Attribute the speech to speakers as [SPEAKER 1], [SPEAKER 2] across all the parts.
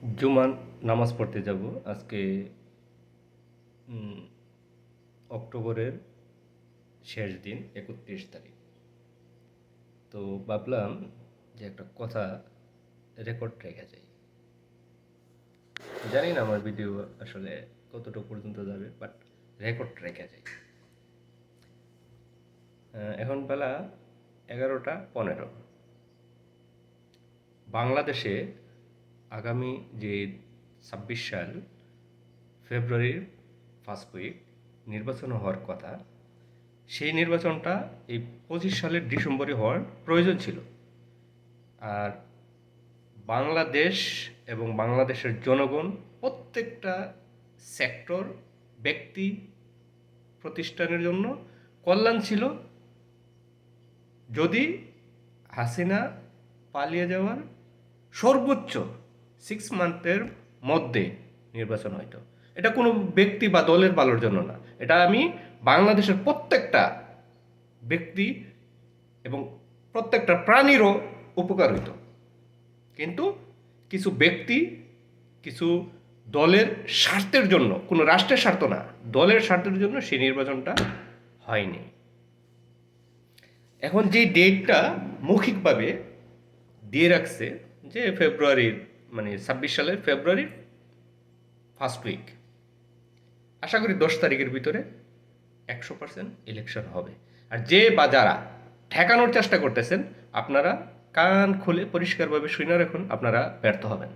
[SPEAKER 1] জুমান নামাজ পড়তে যাব আজকে অক্টোবরের শেষ দিন, একত্রিশ তারিখ। তো ভাবলাম যে একটা কথা রেকর্ড রেখে যাই। জানি না আমার ভিডিও আসলে কতটুকু পর্যন্ত যাবে বাট রেকর্ড রেখে যাই। এখন বেলা এগারোটা পনেরো। বাংলাদেশে আগামী যে ছাব্বিশ সাল, ফেব্রুয়ারির ফার্স্ট উইক নির্বাচন হওয়ার কথা, সেই নির্বাচনটা এই পঁচিশ সালের ডিসেম্বরে হওয়ার প্রয়োজন ছিল। আর বাংলাদেশ এবং বাংলাদেশের জনগণ প্রত্যেকটা সেক্টর ব্যক্তি, প্রতিষ্ঠানের জন্য কল্যাণ ছিল। যদি হাসিনা পালিয়ে যাওয়ার সর্বোচ্চ সিক্স মান্থের মধ্যে নির্বাচন হয়তো। এটা কোনো ব্যক্তি বা দলের ভালোর জন্য না। এটা আমি বাংলাদেশের প্রত্যেকটা ব্যক্তি এবং প্রত্যেকটা প্রাণীরও উপকার হইতো। কিন্তু কিছু ব্যক্তি, কিছু দলের স্বার্থের জন্য, কোনো রাষ্ট্রের স্বার্থ না, দলের স্বার্থের জন্য সেই নির্বাচনটা হয়নি। এখন যে ডেটটা মৌখিকভাবে দিয়ে রাখছে, যে ফেব্রুয়ারির মানে ছাব্বিশ সালের ফেব্রুয়ারির ফার্স্ট উইক আশা করি দশ তারিখের ভিতরে একশো পার্সেন্ট ইলেকশন হবে। আর যে বা যারা ঠেকানোর চেষ্টা করতেছেন, আপনারা কান খুলে পরিষ্কারভাবে শুনে রাখুন, আপনারা ব্যর্থ হবেন।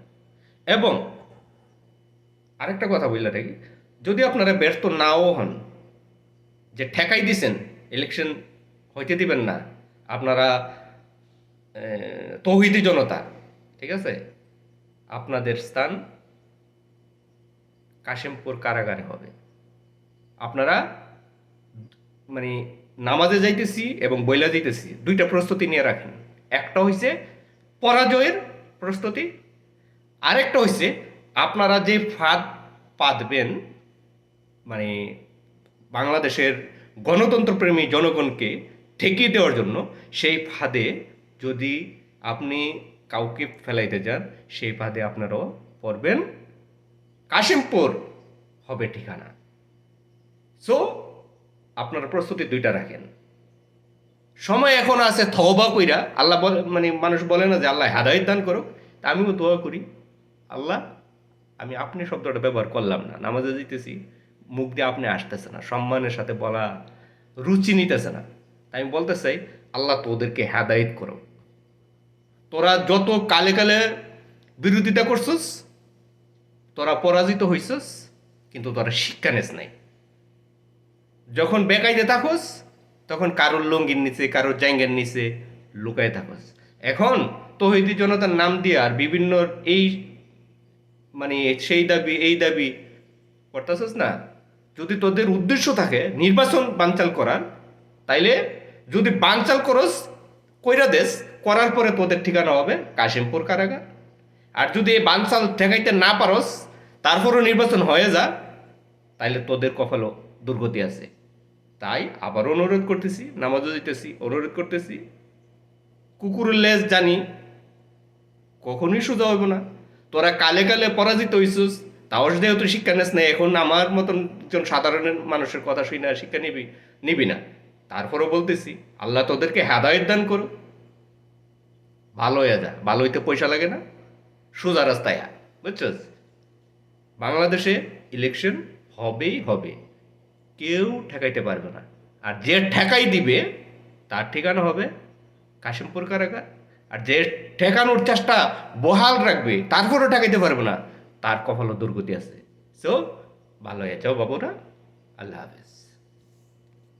[SPEAKER 1] এবং আরেকটা কথা বললে রাখি, যদি আপনারা ব্যর্থ নাও হন, যে ঠেকাই দিছেন ইলেকশন হইতে দিবেন না, আপনারা তৌহিদি জনতা, ঠিক আছে? আপনাদের স্থান কাশিমপুর কারাগারে হবে। আপনারা মানে নামাজে যাইতেছি এবং বইলা যাইতেছি, দুইটা প্রস্তুতি নিয়ে রাখেন। একটা হইছে পরাজয়ের প্রস্তুতি, আরেকটা হইছে আপনারা যে ফাঁদ পাতবেন মানে বাংলাদেশের গণতন্ত্রপ্রেমী জনগণকে ঠেকিয়ে দেওয়ার জন্য, সেই ফাঁদে যদি আপনি কাউকে ফেলাইতে যান, সেই ফাঁদে আপনারাও পড়বেন কাশিমপুর হবে ঠিকানা। সো আপনারা প্রস্তুতি দুইটা রাখেন। সময় এখন আছে থবা কইরা। আল্লাহ বলে মানে মানুষ বলে না যে আল্লাহ হেদায়ত দান করুক। তা আমিও দোয়া করি। আল্লাহ, আমি আপনি শব্দটা ব্যবহার করলাম না। নামাজে দিতেছি মুখ দিয়ে আপনি আসতেছে না। সম্মানের সাথে বলা, রুচি নিতেছে না। তাই আমি বলতে চাই, আল্লাহ তোদেরকে হেদায়ত করো তোরা যত কালে কালে বিরোধিতা করছস, তোরা পরাজিত হইছস, কিন্তু তোরা শিক্ষা নেস নাই। যখন বেকাইতে থাকোস, তখন কারোর লঙ্গির নিচে, কারোর জাঙ্গের নিচে লুকায় থাকোস। এখন তহিদি জনতার নাম দিয়ে আর বিভিন্ন এই মানে সেই দাবি, এই দাবি করতেছিস না। যদি তোদের উদ্দেশ্য থাকে নির্বাচন বানচাল করার, তাইলে যদি বানচাল করস কইরা দেশ করার পরে তোদের ঠিকানা হবে কাশিমপুর কারাগার। আর যদি এই বানচাল ঠেকাইতে না পারস, তারপরও নির্বাচন হয়ে যা, তাইলে তোদের কপালও দুর্গতি আছে। তাই আবার অনুরোধ করতেছি, নামাজও দিতেছি, অনুরোধ করতেছি। কুকুরের লেজ জানি, কখনোই সোজা হইব না। তোরা কালে কালে পরাজিত হইছিস তাও যেহেতু শিক্ষা নেস না এখন আমার মতন একজন সাধারণ মানুষের কথা শুই না শিক্ষা নিবি নিবি না। তারপরও বলতেছি, আল্লাহ তোদেরকে হেদায়ত দান করো ভালো হয়ে যা, ভালো হইতে পয়সা লাগে না, সোজা রাস্তায় আয় বুঝছস বাংলাদেশে ইলেকশন হবেই হবে, কেউ ঠেকাইতে পারবে না। আর যে ঠেকাই দিবে, তার ঠিকানা হবে কাশিমপুর কারাগার। আর যে ঠেকানোর চেষ্টা বহাল রাখবে, তারপরও ঠেকাইতে পারবে না, তার কপালও দুর্গতি আছে। সো ভালো হয়ে যাও বাবুরা, আল্লাহ হাফেজ।